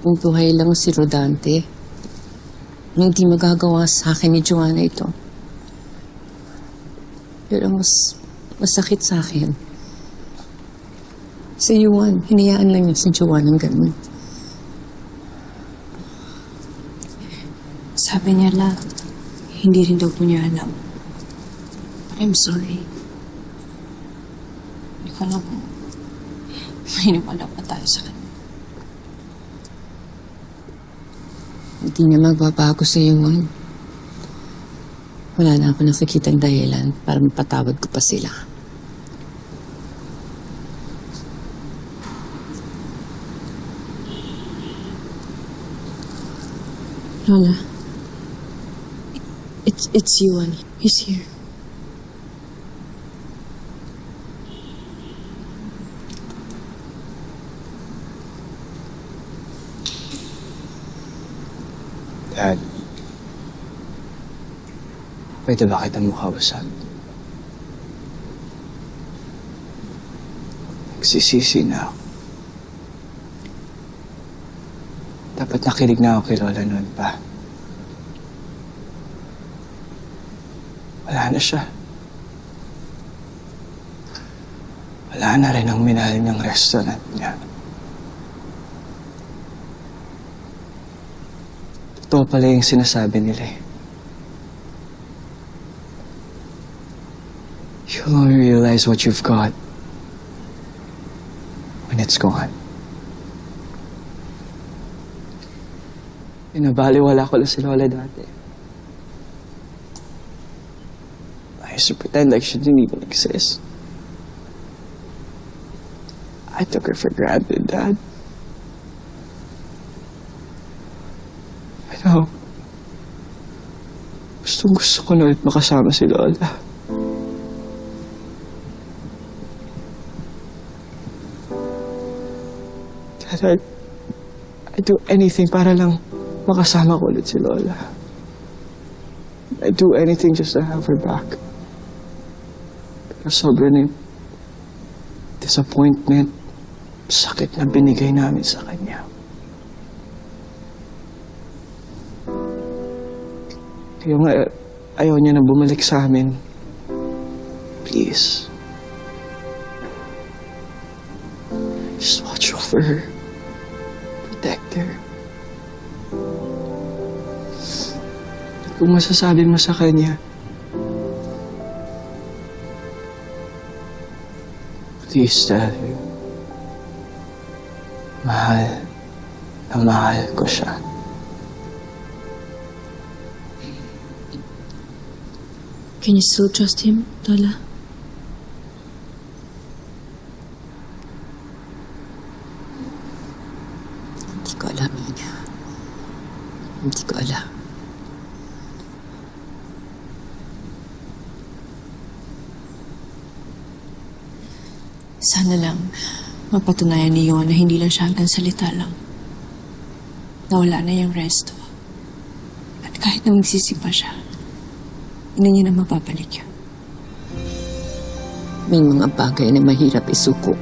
Kung buhay lang si Rodante, hindi magagawa sa akin ni Joanna ito. Pero mas masakit sa akin. Si Yuan, hinayaan lang niya si Joanna ng ganun. Sabi niya la, hindi rin daw po niya alam. I'm sorry. Hindi ko alam. Mahiniwala pa tayo sa kanya. Hindi na magbabago sa Yuan. Wala na ako nakikitang dahilan para mapatawad ko pa sila. Lola. It's, it's Yuan. He's here. Dad. Pwede ba kita mukhawasan? Nagsisisi na ako. Dapat nakinig na ako kay Lola noon pa. Wala na siya. Wala na rin ang minahal niyang restaurant niya. Totoo pala yung sinasabi nila eh. You'll only realize what you've got when it's gone. Pinabaliwala ko lang si Lola dati. I used to pretend like she didn't even exist. I took her for granted, Dad. I know. Gusto ko na ulit makasama si Lola. Dad, I, I'd do anything para lang makasama ko ulit si Lola. I'd do anything just to have her back. Pero sobra na yung disappointment, sakit na binigay namin sa kanya. Kaya nga, ayaw niya na bumalik sa amin. Please. Just watch over her. Protect her. At kung masasabi mo sa kanya, please tell mahal na mahal ko siya. Can you still trust him, Lola? Hindi ko alam, Ina. Hindi ko alam. Sana lang mapatunayan ni Yuan na hindi lang siya hanggang salita lang. Nawala na yung resto. At kahit na magsisi pa siya, hindi niya na mapapalik yun. May mga bagay na mahirap isuko.